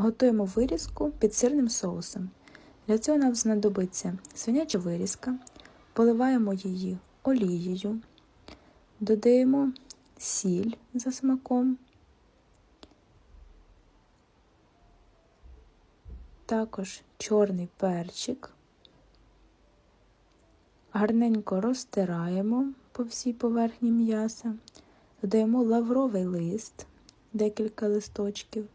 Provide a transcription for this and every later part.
Готуємо вирізку під сирним соусом. Для цього нам знадобиться свиняча вирізка, поливаємо її олією, додаємо сіль за смаком, також чорний перчик. Гарненько розтираємо по всій поверхні м'яса, додаємо лавровий лист, декілька листочків,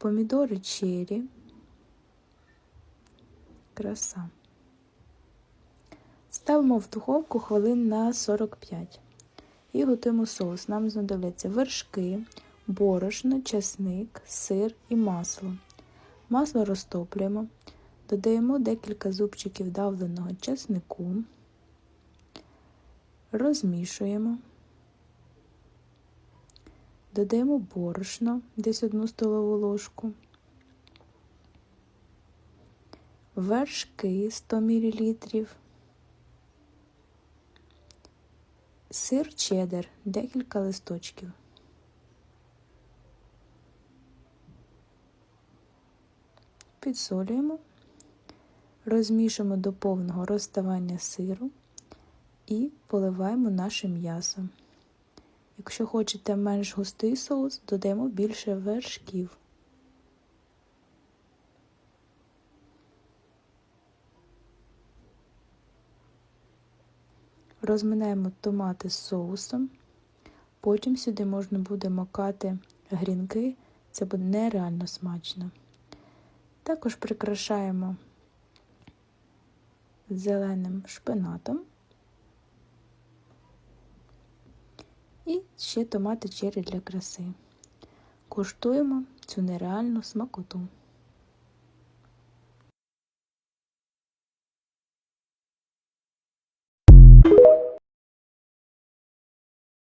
помідори чері, краса. Ставимо в духовку хвилин на 45 і готуємо соус. Нам знадобляться вершки, борошно, чесник, сир і масло. Масло розтоплюємо. Додаємо декілька зубчиків давленого чеснику, розмішуємо, додаємо борошно, десь одну столову ложку, вершки 100 мл, сир чеддер, декілька листочків. Підсолюємо розмішуємо до повного розставання сиру і поливаємо наше м'ясо. Якщо хочете менш густий соус, додаємо більше вершків. Розминаємо томати з соусом, потім сюди можна буде макати грінки, це буде нереально смачно. Також прикрашаємо зеленим шпинатом і ще томати черрі для краси. Куштуємо цю нереальну смакоту.